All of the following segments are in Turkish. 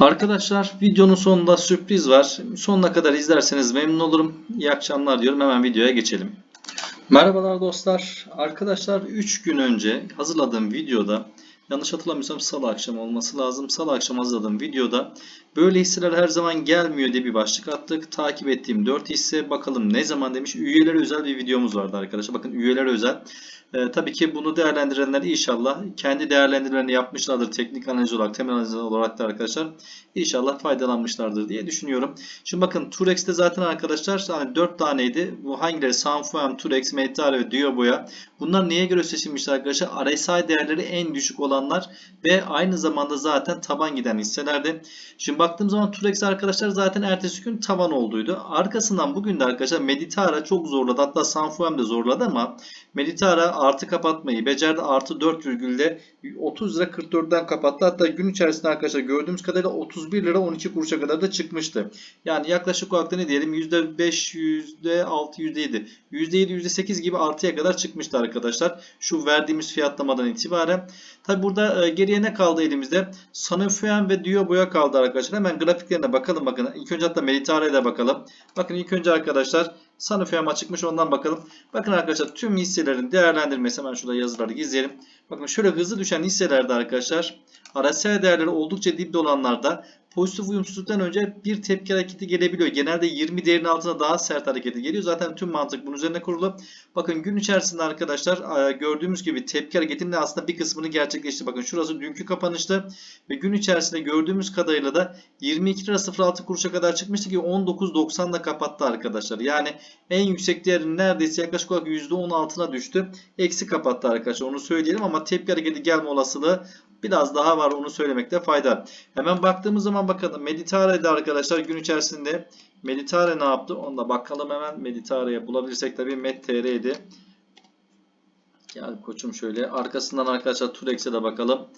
Arkadaşlar videonun sonunda sürpriz var. Sonuna kadar izlerseniz memnun olurum. İyi akşamlar diyorum. Hemen videoya geçelim. Merhabalar dostlar. Arkadaşlar 3 gün önce hazırladığım videoda yanlış hatırlamıyorsam salı akşamı olması lazım. Salı akşam hazırladığım videoda böyle hisseler her zaman gelmiyor diye bir başlık attık. Takip ettiğim 4 hisse bakalım ne zaman demiş. Üyelere özel bir videomuz vardı arkadaşlar. Bakın üyelere özel. Ee, tabii ki bunu değerlendirenler inşallah kendi değerlendirmelerini yapmışlardır. Teknik analiz olarak, temel analiz olarak da arkadaşlar inşallah faydalanmışlardır diye düşünüyorum. Şimdi bakın Turex'te zaten arkadaşlar hani 4 taneydi. Bu hangileri? Sanfuem, Turex, Meditare ve Dioboya. Bunlar neye göre seçilmişler arkadaşlar? RSI değerleri en düşük olanlar ve aynı zamanda zaten taban giden hisselerdi. Şimdi baktığım zaman Turex arkadaşlar zaten ertesi gün tavan olduydu. Arkasından bugün de arkadaşlar Meditara çok zorladı. Hatta Sanfuem de zorladı ama Meditara artı kapatmayı becerdi. Artı 4 virgülde 30 lira 44'den kapattı. Hatta gün içerisinde arkadaşlar gördüğümüz kadarıyla 31 lira 12 kuruşa kadar da çıkmıştı. Yani yaklaşık olarak da ne diyelim %5, %6, %7, %7, %8 gibi artıya kadar çıkmıştı arkadaşlar. Şu verdiğimiz fiyatlamadan itibaren. Tabi burada e, geriye ne kaldı elimizde? Sanofi'yen ve Dioboya kaldı arkadaşlar. Hemen grafiklerine bakalım bakın. İlk önce hatta Meditare'ye de bakalım. Bakın ilk önce arkadaşlar Sanofi'ye çıkmış ondan bakalım. Bakın arkadaşlar tüm hisselerin değerlendirmesi hemen şurada yazıları gizleyelim. Bakın şöyle hızlı düşen hisselerde arkadaşlar RSI değerleri oldukça dipte olanlarda pozitif uyumsuzluktan önce bir tepki hareketi gelebiliyor. Genelde 20 değerin altına daha sert hareketi geliyor. Zaten tüm mantık bunun üzerine kurulu. Bakın gün içerisinde arkadaşlar e, gördüğümüz gibi tepki hareketinin de aslında bir kısmını gerçekleşti. Bakın şurası dünkü kapanıştı ve gün içerisinde gördüğümüz kadarıyla da 22 lira 06 kuruşa kadar çıkmıştı ki 19.90'da kapattı arkadaşlar. Yani en yüksek değerin neredeyse yaklaşık olarak %10 altına düştü. Eksi kapattı arkadaşlar onu söyleyelim ama tepki hareketi gelme olasılığı biraz daha var onu söylemekte fayda. Hemen baktığımız zaman bakalım Meditare'de arkadaşlar gün içerisinde Meditare ne yaptı? Onu da bakalım hemen Meditare'ye bulabilirsek tabii MedTR'ydi. Gel koçum şöyle. Arkasından arkadaşlar Turex'e de bakalım.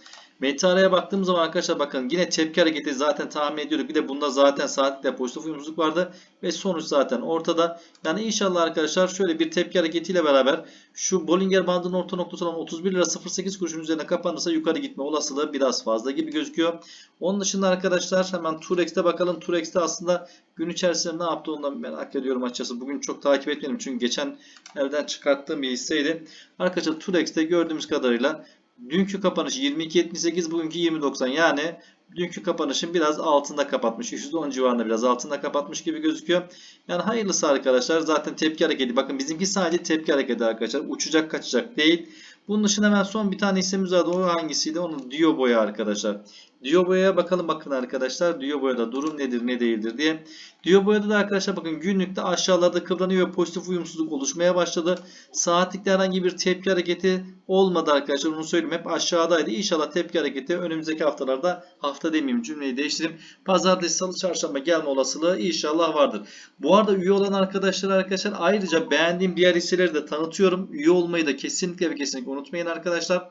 Metare'ye baktığımız zaman arkadaşlar bakın yine tepki hareketi zaten tahmin ediyorduk. Bir de bunda zaten saatlikle pozitif uyumsuzluk vardı. Ve sonuç zaten ortada. Yani inşallah arkadaşlar şöyle bir tepki hareketiyle beraber şu Bollinger bandının orta noktası olan 31 lira 08 kuruşun üzerine kapanırsa yukarı gitme olasılığı biraz fazla gibi gözüküyor. Onun dışında arkadaşlar hemen Turex'te bakalım. Turex'te aslında gün içerisinde ne yaptı onu merak ediyorum açıkçası. Bugün çok takip etmedim çünkü geçen evden çıkarttığım bir hisseydi. Arkadaşlar Turex'te gördüğümüz kadarıyla Dünkü kapanış 22.78 bugünkü 20.90 yani dünkü kapanışın biraz altında kapatmış. %10 civarında biraz altında kapatmış gibi gözüküyor. Yani hayırlısı arkadaşlar zaten tepki hareketi. Bakın bizimki sadece tepki hareketi arkadaşlar. Uçacak kaçacak değil. Bunun dışında hemen son bir tane hissemiz vardı. O hangisiydi? Onu Dioboya arkadaşlar. Dioboya'ya bakalım bakın arkadaşlar. Dioboya'da durum nedir ne değildir diye. Dioboya'da da arkadaşlar bakın günlükte aşağılarda kıvranıyor pozitif uyumsuzluk oluşmaya başladı. Saatlikte herhangi bir tepki hareketi olmadı arkadaşlar. Onu söyleyeyim hep aşağıdaydı. İnşallah tepki hareketi önümüzdeki haftalarda hafta demeyeyim cümleyi değiştireyim. Pazartesi, salı, çarşamba gelme olasılığı inşallah vardır. Bu arada üye olan arkadaşlar arkadaşlar ayrıca beğendiğim diğer hisseleri de tanıtıyorum. Üye olmayı da kesinlikle ve kesinlikle unutmayın arkadaşlar.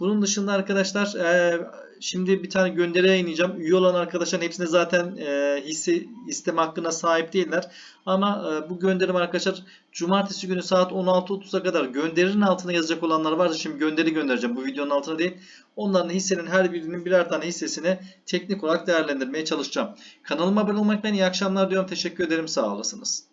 Bunun dışında arkadaşlar e, şimdi bir tane gönderi yayınlayacağım. Üye olan arkadaşların hepsine zaten e, hisse isteme hakkına sahip değiller. Ama e, bu gönderim arkadaşlar cumartesi günü saat 16.30'a kadar gönderinin altına yazacak olanlar varsa şimdi gönderi göndereceğim. Bu videonun altına değil. Onların hissenin her birinin birer tane hissesini teknik olarak değerlendirmeye çalışacağım. Kanalıma abone olmaktan iyi akşamlar diyorum. Teşekkür ederim. Sağ olasınız.